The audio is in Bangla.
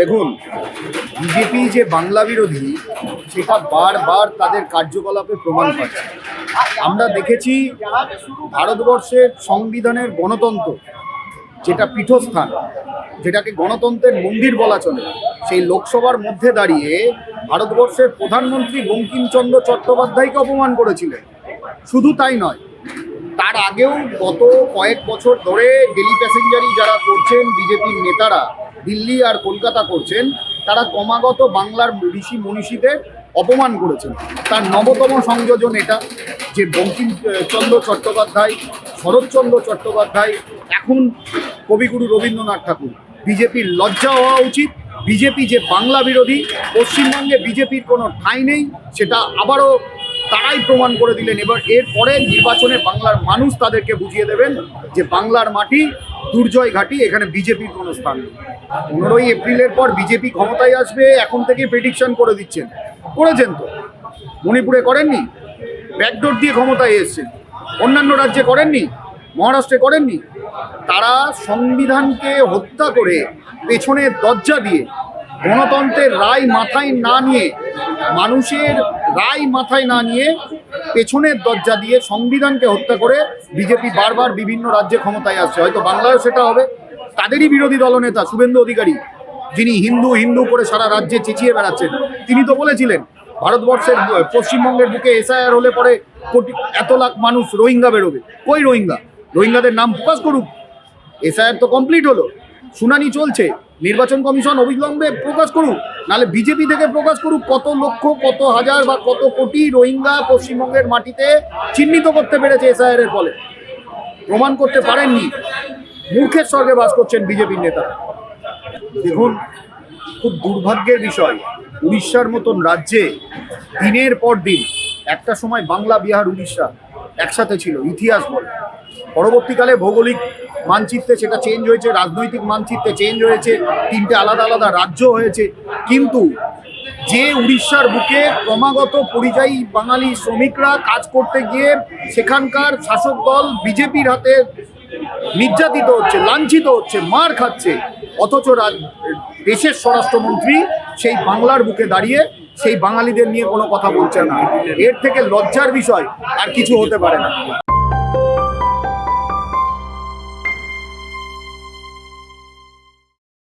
দেখুন, বিজেপি যে বাংলা বিরোধী, সেটা বারবার তাদের কার্যকলাপে প্রমাণ পাচ্ছে। আমরা দেখেছি ভারতবর্ষের সংবিধানের গণতন্ত্র, যেটা পীঠস্থান, যেটাকে গণতন্ত্রের মন্দির বলা চলে, সেই লোকসভার মধ্যে দাঁড়িয়ে ভারতবর্ষের প্রধানমন্ত্রী বঙ্কিমচন্দ্র চট্টোপাধ্যায়কে অপমান করেছিলেন। শুধু তাই নয় তার আগেও গত কয়েক বছর ধরে ডেলি প্যাসেঞ্জারি যারা করছেন, বিজেপির নেতারা দিল্লি আর কলকাতা করছেন, তারা ক্রমাগত বাংলার ঋষি মনীষীদের অপমান করেছেন। তার নবতম সংযোজন এটা, যে বঙ্কিমচন্দ্র চট্টোপাধ্যায় শরৎচন্দ্র চট্টোপাধ্যায়, এখন কবিগুরু রবীন্দ্রনাথ ঠাকুর। বিজেপির লজ্জা হওয়া উচিত। বিজেপি যে বাংলা বিরোধী, পশ্চিমবঙ্গে বিজেপির কোনো ঠাঁই নেই, সেটা আবারও তারাই প্রমাণ করে দিলেন। এবার এরপরে নির্বাচনে বাংলার মানুষ তাদেরকে বুঝিয়ে দেবেন যে বাংলার মাটি দুর্জয় ঘাটি, এখানে বিজেপির কোনো স্থান নেই। পনেরোই এপ্রিলের পর বিজেপি ক্ষমতায় আসবে, এখন থেকে প্রেডিকশন করে দিচ্ছেন। করেছেন তো। মণিপুরে করেননি? ব্যাকডোর দিয়ে ক্ষমতায় এসছেন। অন্যান্য রাজ্যে করেননি? মহারাষ্ট্রে করেননি? তারা সংবিধানকে হত্যা করে পেছনের দরজা দিয়ে গণতন্ত্রের রায় মাথায় না নিয়ে, মানুষের রায় মাথায় না নিয়ে পেছনের দরজা দিয়ে সংবিধানকে হত্যা করে বিজেপি বারবার বিভিন্ন রাজ্যে ক্ষমতায় আসছে। হয়তো বাংলায়ও সেটা হবে। তাদেরই বিরোধী দলনেতা শুভেন্দু অধিকারী, যিনি হিন্দু হিন্দু করে সারা রাজ্যে চেঁচিয়ে বেড়াচ্ছেন, তিনি তো বলেছিলেন, ভারতবর্ষের পশ্চিমবঙ্গের বুকে এসআইআর হলে পরে কোটি, এত লাখ মানুষ রোহিঙ্গা বেরোবে। কই রোহিঙ্গা? রোহিঙ্গাদের নাম প্রকাশ করুক। এসআইআর তো কমপ্লিট হলো। শুনানি চলছে। নির্বাচন কমিশন অবিলম্বে প্রকাশ করুক, নাহলে বিজেপি থেকে প্রকাশ করুক কত লক্ষ, কত হাজার বা কত কোটি রোহিঙ্গা পশ্চিমবঙ্গের মাটিতে চিহ্নিত করতে পেরেছে এসআইআর এর ফলে। প্রমাণ করতে পারেননি। মূর্খের স্বর্গে বাস করছেন বিজেপির নেতারা। দেখুন, খুব দুর্ভাগ্যের বিষয়। উড়িষ্যার মতন রাজ্যে দিনের পর দিন, একটা সময় বাংলা, বিহার, উড়িষ্যা একসাথে ছিল, ইতিহাস বলে। পরবর্তীকালে ভৌগোলিক মানচিত্রে সেটা চেঞ্জ হয়েছে, রাজনৈতিক মানচিত্রে চেঞ্জ হয়েছে, তিনটে আলাদা আলাদা রাজ্য হয়েছে। কিন্তু যে উড়িষ্যার বুকে ক্রমাগত পরিযায়ী বাঙালি শ্রমিকরা কাজ করতে গিয়ে সেখানকার শাসক দল বিজেপির হাতে নির্যাতিত হচ্ছে, লাঞ্ছিত হচ্ছে, মার খাচ্ছে, অথচ দেশের স্বরাষ্ট্রমন্ত্রী সেই বাংলার বুকে দাঁড়িয়ে সেই বাঙালিদের নিয়ে কোনো কথা বলছে না। এর থেকে লজ্জার বিষয় আর কিছু হতে পারে না।